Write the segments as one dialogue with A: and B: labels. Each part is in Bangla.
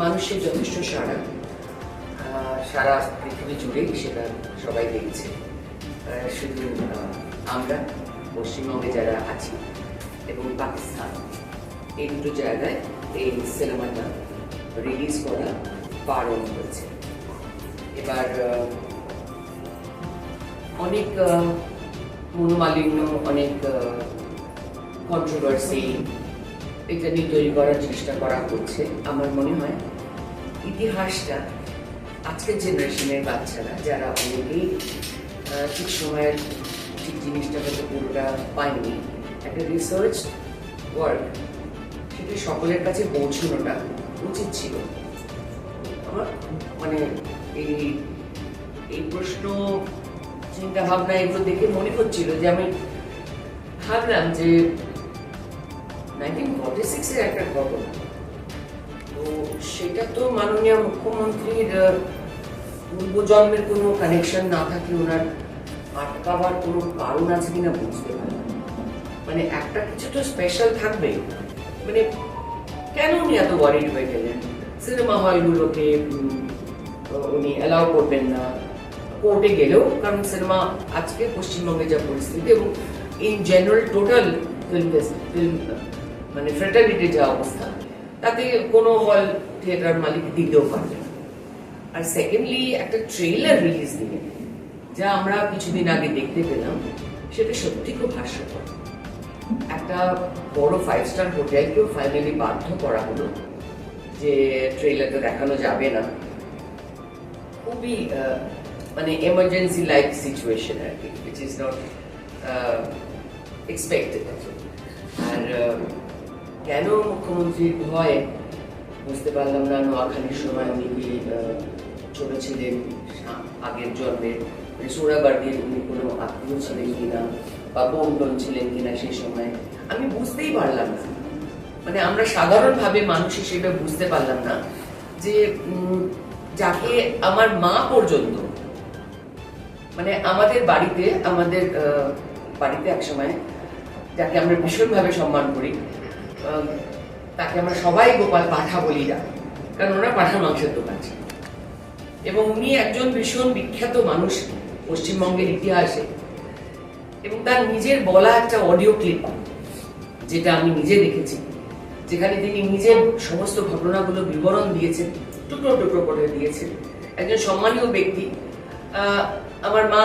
A: মানুষের যথেষ্ট সাড়া। সারা পৃথিবী জুড়েই সেটা সবাই দেখছে। শুধু আমরা, পশ্চিমবঙ্গে যারা আছি এবং পাকিস্তান, এই দুটো জায়গায় এই সিনেমাটা রিলিজ করা বারণ হয়েছে। এবার অনেক মনোমালিন্য, অনেক কন্ট্রোভার্সি এটা নিয়ে তৈরি করার চেষ্টা করা হচ্ছে, আমার মনে হয়। ইতিহাসটা আজকের জেনারেশনের বাচ্চারা, যারা অনেকেই ঠিক সময়ের ঠিক জিনিসটা হয়তো পুরোটা পায়নি। একটা রিসার্চ ওয়ার্ক সেটা সকলের কাছে পৌঁছানোটা উচিত ছিল। আমার মানে এই এই প্রশ্ন চিন্তা ভাবনা এগুলো দেখে মনে হচ্ছিল যে আমি ভাবলাম যে নাইনটিন ফর্টি সিক্সের একটা ঘটনা তো সেটা তো মাননীয় মুখ্যমন্ত্রীর পূর্বজন্মের কোনো কানেকশন না থাকলে ওনার আটকাবার কোনো কারণ আছে কিনা বুঝতে পারি মানে একটা কিছু তো স্পেশাল থাকবে। মানে কেন উনি এত ওয়ারিড হয়ে গেলেন? সিনেমা হলগুলোকে উনি অ্যালাউ করবেন না। কোর্টে গেলেও, কারণ সিনেমা আজকে পশ্চিমবঙ্গে যা পরিস্থিতি এবং in general total film film মানে ফ্রেটার্নিটির যা অবস্থা, তাতে কোনো হল থিয়েটার মালিক দিতেও পারবে না। আর সেকেন্ডলি একটা ট্রেলার রিলিজ দিলেন যা আমরা কিছুদিন আগে দেখতে পেলাম, সেটা সত্যি খুব হাস্যকর। একটা বড় ফাইভ স্টার হোটেলকেও ফাইনালি বাধ্য করা হলো যে ট্রেলারটা দেখানো যাবে না। খুবই মানে এমার্জেন্সি লাইক সিচুয়েশন আর কি উইচ ইজ নট এক্সপেক্টেড আর কেন মুখ্যমন্ত্রীর ভয় বুঝতে পারলাম না নোয়াখালীর সময় উনি ছোট ছিলেন আগের জন্মের মানে সোনাবাড়ির উনি কোনো আত্মীয় ছিলেন কিনা বা বোন টোন ছিলেন কিনা সেই সময়, আমি বুঝতেই পারলাম না। মানে আমরা সাধারণভাবে মানুষ হিসেবে বুঝতে পারলাম না যে যাকে আমার মা পর্যন্ত মানে আমাদের বাড়িতে আমাদের বাড়িতে একসময় যাকে আমরা ভীষণভাবে সম্মান করি তাকে আমরা সবাই গোপাল পাঠা বলি ডাকি কারণ ওনার পাঠার মাংসের দোকান ছিল। এবং উনি একজন ভীষণ বিখ্যাত মানুষ পশ্চিমবঙ্গের ইতিহাসে। এবং তার নিজের বলা একটা অডিও ক্লিপ যেটা আমি নিজে দেখেছি যেখানে তিনি নিজে সমস্ত ঘটনাগুলো বিবরণ দিয়েছেন টুকরো টুকরো করে দিয়েছেন। একজন সম্মানীয় ব্যক্তি। আমার মা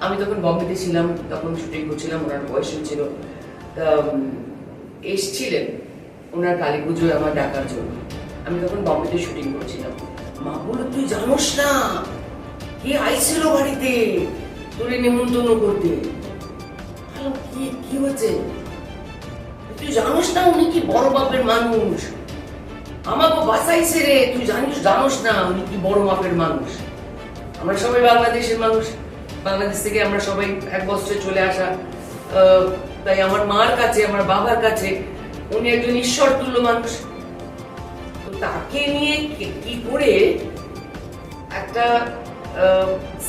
A: আমি তখন বম্বেতে ছিলাম তখন শুটিং করছিলাম ওনার বয়স ছিল তা, উম, এসছিলেন ওনার কালী পুজোয় আমার ডাকার জন্য। আমি তখন বম্বেতে শুটিং করছিলাম। মা বলল, তুই জানোস না, কে আইছিল বাড়িতে? তোরে নিমন্ত্রণ করতে। কি কি হয়েছে? তুই জানোস না উনি কি বড় বাপের মানুষ? আমাকে বাঁচাইছে রে, তুই জানিস, জানোস না উনি কি বড় মাপের মানুষ? আমরা সবাই বাংলাদেশের মানুষ। বাংলাদেশ থেকে আমরা সবাই এক বছরে চলে আসা তাই আমার মার কাছে, আমার বাবার কাছে, উনি একজন ঈশ্বর তুল্য মানুষ। তাকে নিয়ে কি- করে একটা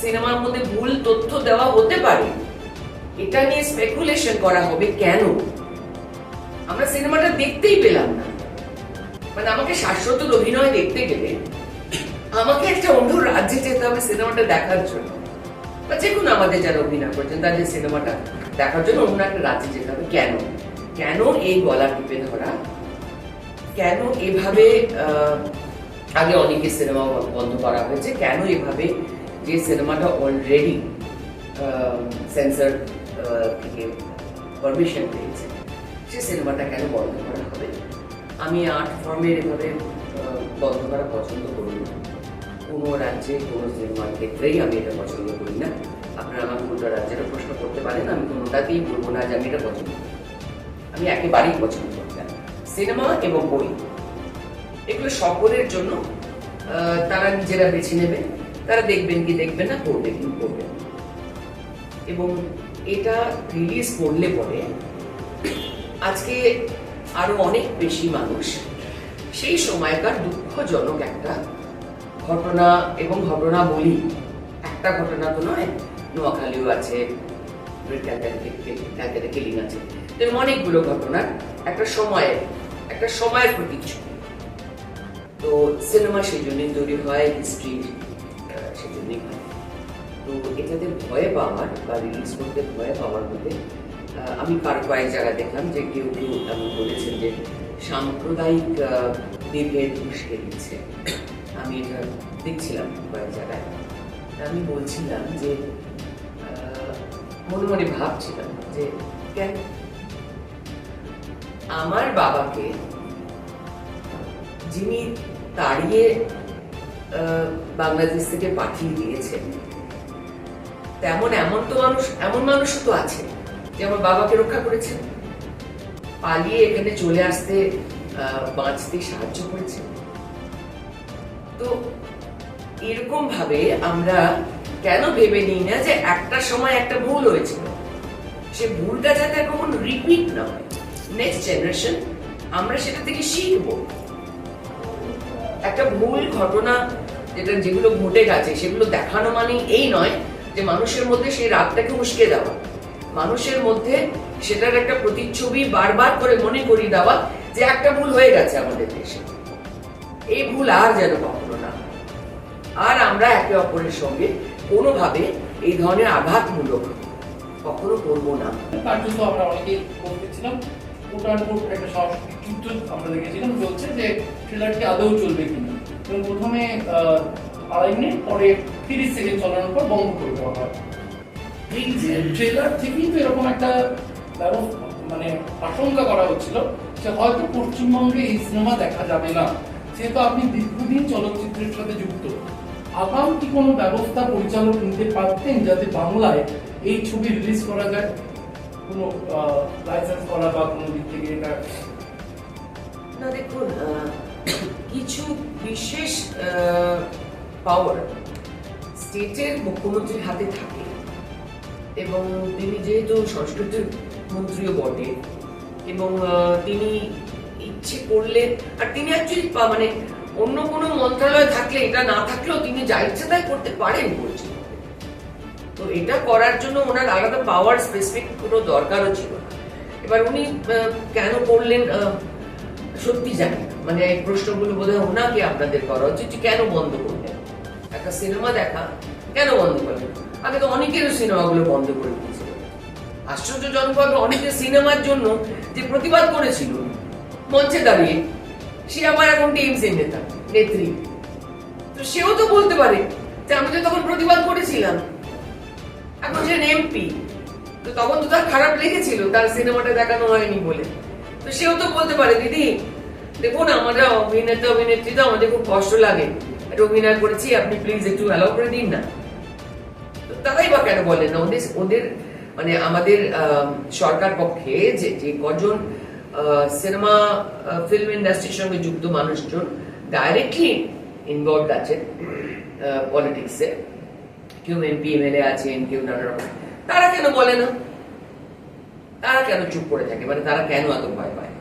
A: সিনেমার মধ্যে ভুল তথ্য দেওয়া হতে পারে, এটা নিয়ে স্পেকুলেশন করা হবে কেন? আমরা সিনেমাটা দেখতেই পেলাম না। মানে আমাকে শাশ্বত অভিনয় দেখতে গেলে আমাকে একটা অন্য রাজ্যে যেতে হবে সিনেমাটা দেখার জন্য। বা যে কোনো আমাদের যারা অভিনয় করছেন, তাদের সিনেমাটা দেখার জন্য অন্য একটা রাজ্যে যেতে হবে, কেন? কেন এই গলা টিপে ধরা? কেন এভাবে আগে অনেকের সিনেমা বন্ধ করা হয়েছে, কেন এভাবে যে সিনেমাটা অলরেডি সেন্সর থেকে পারমিশন পেয়েছে, সে সিনেমাটা কেন বন্ধ করা হবে? আমি আর্ট ফর্মের এভাবে বন্ধ করা পছন্দ করি না। কোনো রাজ্যে, কোনো সিনেমার ক্ষেত্রেই আমি এটা পছন্দ করি না। আপনারা আমাকে উল্টো রাজ্যেরও প্রশ্ন করতে পারেন, আমি কোনোটাতেই বলব না যে আমি এটা পছন্দ আমি একেবারেই পছন্দ করি সিনেমা এবং বই, এগুলো সকলের জন্য তারা নিজেরা বেছে নেবেন তারা দেখবেন কি দেখবেন না পড়বেন কি পড়বেন এবং এটা রিলিজ করলে পরে আজকে আরও অনেক বেশি মানুষ সেই সময়কার দুঃখজনক একটা ঘটনা এবং ঘটনা বলি একটা ঘটনা তো নয় নোয়াখালীও আছে কিলিং আছে। অনেকগুলো ঘটনা, একটা সময়ের একটা সময়ের প্রতীক ছবি তো সিনেমা সেই জন্যই তৈরি হয় হিস্ট্রি সেই জন্যই হয়। তো এটাতে ভয় পাওয়ার বা রিলিজ করতে ভয় পাওয়ার মধ্যে আমি কার কয়েক জায়গায় দেখলাম যে কেউ কেউ আমি বলেছেন যে সাম্প্রদায়িক বিভেদ উস্কে দিচ্ছে। আমি এটা দেখছিলাম কয়েক জায়গায়। আমি বলছিলাম যে মনে মনে ভাবছিলাম যে, কেন? আমার বাবাকে যিনি তাড়িয়ে বাংলাদেশ থেকে পাঠিয়ে দিয়েছেন, তেমন এমন তো মানুষ, এমন মানুষ তো আছে যে আমার বাবাকে রক্ষা করেছেন। পালিয়ে এখানে চলে আসতে বাঁচতে সাহায্য করেছেন। তো এরকম ভাবে আমরা কেন ভেবে নিই না যে একটা সময় একটা ভুল হয়েছিল? সে ভুলটা যাতে কখন রিপিট না হয়। নেক্সট জেনারেশন আমরা সেটা থেকে শিখব। একটা ভুল ঘটনা, যেটা যেগুলো ঘটে গেছে, সেগুলো দেখানো মানে এই নয় যে মানুষের মধ্যে সেই রাগটাকে উস্কে দেওয়া। মানুষের মধ্যে সেটার একটা প্রতিচ্ছবি বারবার করে মনে করিয়ে দেওয়া যে একটা ভুল হয়ে গেছে আমাদের দেশে। এই ভুল আর যেন কখনো না আর আমরা একে অপরের সঙ্গে কোনোভাবে এই ধরনের আঘাতমূলক কখনো করব না।
B: জন্য আমরা অনেকে করতেছিলাম ওটার একটা আমরা দেখেছিলাম চলছে যে ট্রেলারটি আদৌ চলবে কিনা। এবং প্রথমে আড়াই মিনিট, পরে তিরিশ সেকেন্ড চলানোর পর বন্ধ করে দেওয়া হয়। এই যে ট্রেলার থেকেই তো এরকম একটা মানে আশঙ্কা করা হচ্ছিল যে হয়তো পশ্চিমবঙ্গে এই সিনেমা দেখা যাবে না। যেহেতু আপনি দীর্ঘদিন চলচ্চিত্রের সাথে যুক্ত। আগাম কি কোনো ব্যবস্থা পরিচালক নিতে পারতেন যাতে বাংলায় এই ছবি রিলিজ করা যায়? কোনো লাইসেন্স করা বা কোনো দিক থেকে এটা?
A: না, দেখুন কিছু বিশেষ পাওয়ার স্টেটের মুখ্যমন্ত্রীর হাতে থাকে। এবং তিনি যেহেতু সংস্কৃতির মন্ত্রীও বটে, এবং তিনি ইচ্ছে করলে, আর তিনি অ্যাকচুয়ালি মানে অন্য কোনো মন্ত্রণালয় থাকলে, এটা না থাকলেও তিনি যা ইচ্ছে তাই করতে পারেন বলছেন তো এটা করার জন্য ওনার আলাদা পাওয়ার স্পেসিফিক কোনো দরকারও ছিল না। এবার উনি কেন করলেন সত্যি জানি মানে এই প্রশ্নগুলো বোধহয় ওনাকে আপনাদের করা উচিত যে কেন বন্ধ করলেন? একটা সিনেমা দেখা, কেন বন্ধ করলেন? আগে তো অনেকেরও সিনেমাগুলো বন্ধ করে দিয়েছিল। আশ্চর্যজনকভাবে অনেকে সিনেমার জন্য যে প্রতিবাদ করেছিল, মঞ্চে দাঁড়িয়ে আবার এখন টিএমসি নেতা, নেত্রী। তো সেও তো বলতে পারে যে আমি তো তখন প্রতিবাদ করেছিলাম। এখন সে এমপি তো তখন তো তার খারাপ লেগেছিল, তার সিনেমাটা দেখানো হয়নি বলে। তো সেও তো বলতে পারে, দিদি, দেখুন আমরা অভিনেতা, অভিনেত্রী তো আমাদের খুব কষ্ট লাগে। অভিনয় করেছি, আপনি প্লিজ একটু অ্যালাউ করে দিন না। তারাই বা কেন বলেন না? ওদের ওদের মানে আমাদের সরকার পক্ষে যে কজন সিনেমা ফিল্ম ইন্ডাস্ট্রির সঙ্গে যুক্ত মানুষজন ডাইরেক্টলি ইনভলভ আছেন পলিটিক্সে কেউ এমপি এমএলএ আছেন, কেউ নানা রকম। তারা কেন বলে না? তারা কেন চুপ করে থাকে? মানে তারা কেন এত ভয় পায়?